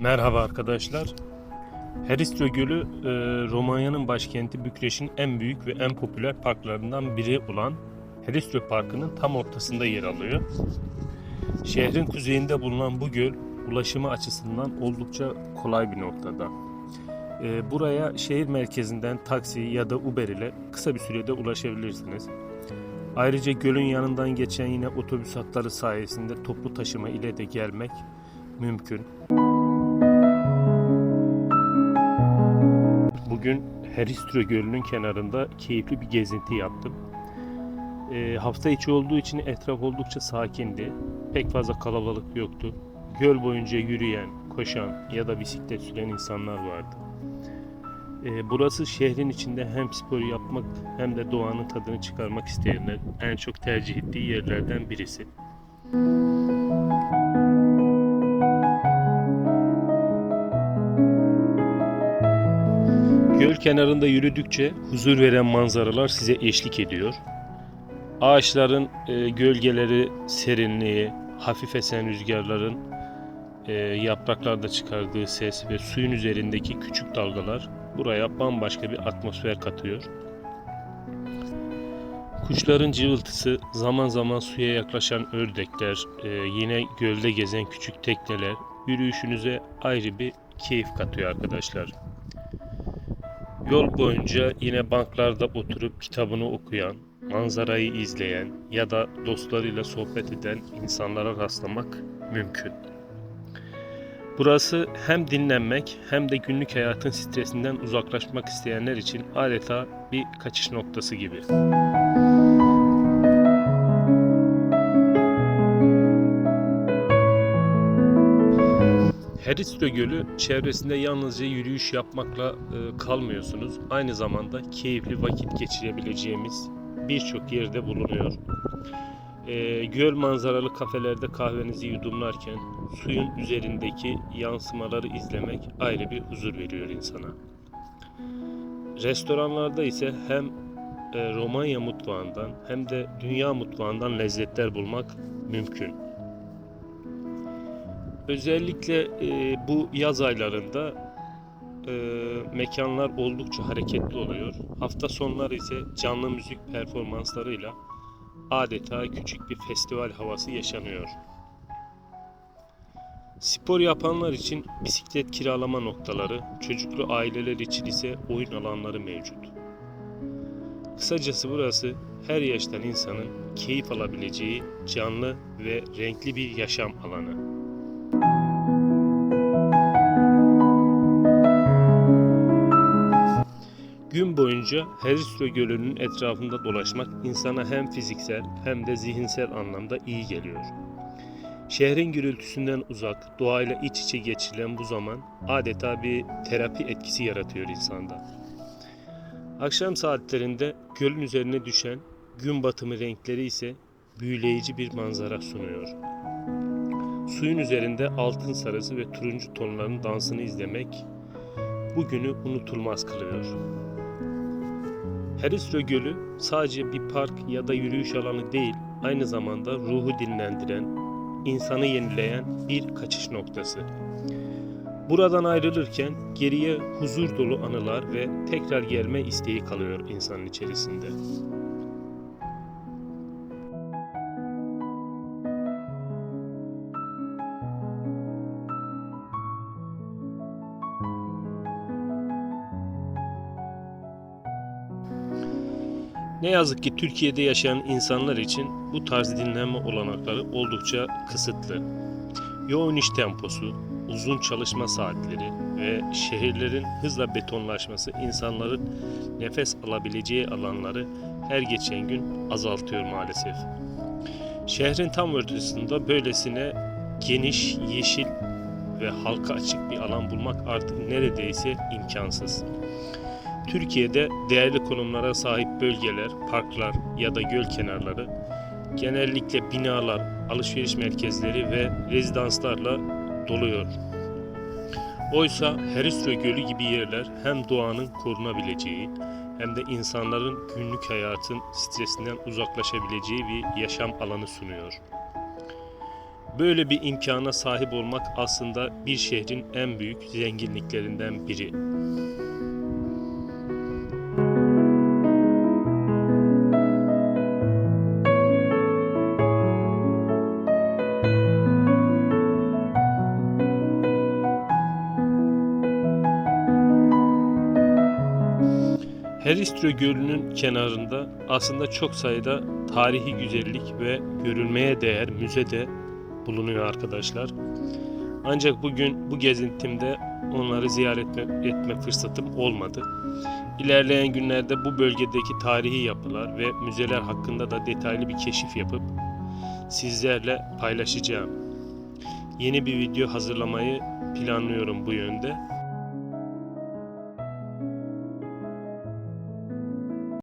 Merhaba arkadaşlar. Heristro Gölü e, Romanya'nın başkenti Bükreş'in en büyük ve en popüler parklarından biri olan Heristro Parkı'nın tam ortasında yer alıyor. Şehrin kuzeyinde bulunan bu göl ulaşımı açısından oldukça kolay bir noktada. E, Buraya şehir merkezinden taksi ya da Uber ile kısa bir sürede ulaşabilirsiniz. Ayrıca gölün yanından geçen yine otobüs hatları sayesinde toplu taşıma ile de gelmek mümkün. Bugün Heristro Gölü'nün kenarında keyifli bir gezinti yaptım. Ee, hafta içi olduğu için etraf oldukça sakindi. Pek fazla kalabalık yoktu. Göl boyunca yürüyen, koşan ya da bisiklet süren insanlar vardı. Ee, burası şehrin içinde hem spor yapmak hem de doğanın tadını çıkarmak isteyenler en çok tercih ettiği yerlerden birisi. Göl kenarında yürüdükçe huzur veren manzaralar size eşlik ediyor. Ağaçların e, gölgeleri, serinliği, hafif esen rüzgarların e, yapraklarda çıkardığı ses ve suyun üzerindeki küçük dalgalar buraya bambaşka bir atmosfer katıyor. Kuşların cıvıltısı, zaman zaman suya yaklaşan ördekler, e, yine gölde gezen küçük tekneler yürüyüşünüze ayrı bir keyif katıyor arkadaşlar. Yol boyunca yine banklarda oturup kitabını okuyan, manzarayı izleyen ya da dostlarıyla sohbet eden insanlara rastlamak mümkün. Burası hem dinlenmek hem de günlük hayatın stresinden uzaklaşmak isteyenler için adeta bir kaçış noktası gibi. Heristro Gölü çevresinde yalnızca yürüyüş yapmakla e, kalmıyorsunuz. Aynı zamanda keyifli vakit geçirebileceğimiz birçok yerde bulunuyor. E, göl manzaralı kafelerde kahvenizi yudumlarken suyun üzerindeki yansımaları izlemek ayrı bir huzur veriyor insana. Restoranlarda ise hem e, Romanya mutfağından hem de dünya mutfağından lezzetler bulmak mümkün. Özellikle e, bu yaz aylarında e, mekanlar oldukça hareketli oluyor. Hafta sonları ise canlı müzik performanslarıyla adeta küçük bir festival havası yaşanıyor. Spor yapanlar için bisiklet kiralama noktaları, çocuklu aileler için ise oyun alanları mevcut. Kısacası burası her yaştan insanın keyif alabileceği canlı ve renkli bir yaşam alanı. Gün boyunca Heristro Gölü'nün etrafında dolaşmak insana hem fiziksel hem de zihinsel anlamda iyi geliyor. Şehrin gürültüsünden uzak, doğayla iç içe geçirilen bu zaman adeta bir terapi etkisi yaratıyor insanda. Akşam saatlerinde gölün üzerine düşen gün batımı renkleri ise büyüleyici bir manzara sunuyor. Suyun üzerinde altın sarısı ve turuncu tonların dansını izlemek bu günü unutulmaz kılıyor. Heristro Gölü sadece bir park ya da yürüyüş alanı değil, aynı zamanda ruhu dinlendiren, insanı yenileyen bir kaçış noktası. Buradan ayrılırken geriye huzur dolu anılar ve tekrar gelme isteği kalıyor insanın içerisinde. Ne yazık ki Türkiye'de yaşayan insanlar için bu tarz dinlenme olanakları oldukça kısıtlı. Yoğun iş temposu, uzun çalışma saatleri ve şehirlerin hızla betonlaşması insanların nefes alabileceği alanları her geçen gün azaltıyor maalesef. Şehrin tam ortasında böylesine geniş, yeşil ve halka açık bir alan bulmak artık neredeyse imkansız. Türkiye'de değerli konumlara sahip bölgeler, parklar ya da göl kenarları genellikle binalar, alışveriş merkezleri ve rezidanslarla doluyor. Oysa Heristro Gölü gibi yerler hem doğanın korunabileceği hem de insanların günlük hayatın stresinden uzaklaşabileceği bir yaşam alanı sunuyor. Böyle bir imkana sahip olmak aslında bir şehrin en büyük zenginliklerinden biri. Heristro Gölü'nün kenarında aslında çok sayıda tarihi güzellik ve görülmeye değer müze de bulunuyor arkadaşlar. Ancak bugün bu gezintimde onları ziyaret etme, etme fırsatım olmadı. İlerleyen günlerde bu bölgedeki tarihi yapılar ve müzeler hakkında da detaylı bir keşif yapıp sizlerle paylaşacağım. Yeni bir video hazırlamayı planlıyorum bu yönde.